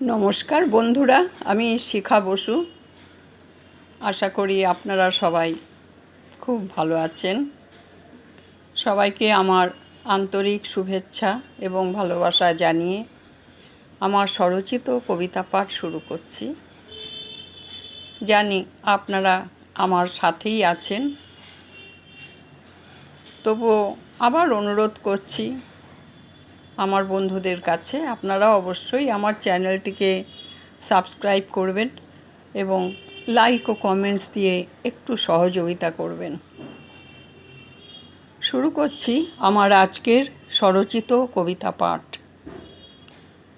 নমস্কার বন্ধুরা, আমি শিখা বসু। আশা করি আপনারা সবাই খুব ভালো আছেন। সবাইকে আমার আন্তরিক শুভেচ্ছা এবং ভালোবাসা জানিয়ে আমার স্বরচিত কবিতা পাঠ শুরু করছি। জানি আপনারা আমার সাথেই আছেন। তবুও আবার অনুরোধ করছি আমার বন্ধুদের কাছে। আপনারা অবশ্যই আমার চ্যানেলটিকে সাবস্ক্রাইব করবেন এবং লাইক ও কমেন্টস দিয়ে একটু সহযোগিতা করবেন। শুরু করছি আমার আজকের স্বরচিত কবিতা পাঠ।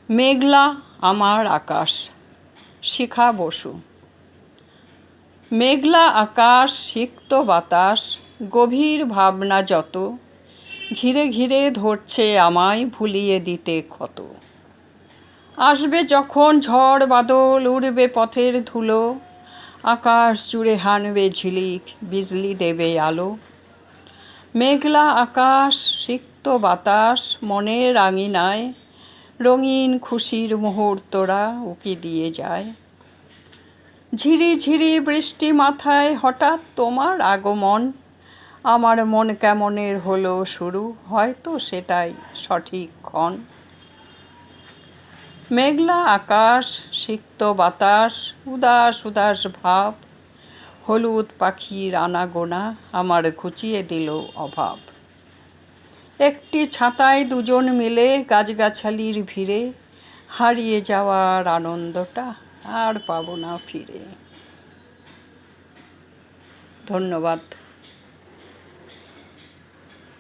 মেঘলা আমার আকাশ, শিখা বসু। মেঘলা আকাশ, সিক্ত বাতাস, গভীর ভাবনা যত ঘিরে ঘিরে ধরছে আমায় ভুলিয়ে দিতে ক্ষত। আসবে যখন ঝড় বাদল, উড়বে পথের ধুলো, আকাশ জুড়ে হানবে ঝিলিক, বিজলি দেবে আলো। মেঘলা আকাশ, সিক্ত বাতাস মনের আঙিনায় রঙিন খুশির মুহূর্তরা উকি দিয়ে যায়। ঝিরি ঝিরি বৃষ্টি মাথায় হঠাৎ তোমার আগমন আমার মন কেমনের হলো শুরু? হয়তো সেটাই সঠিক ক্ষণ। মেঘলা আকাশ, সিক্ত বাতাস, উদাস উদাস ভাব, হলুদ পাখির আনাগোনা আমার ঘুচিয়ে দিল অভাব। একটি ছাতায় দুজন মিলে গাছগাছালির ভিড়ে হারিয়ে যাওয়ার আনন্দটা আর পাবো না ফিরে। ধন্যবাদ।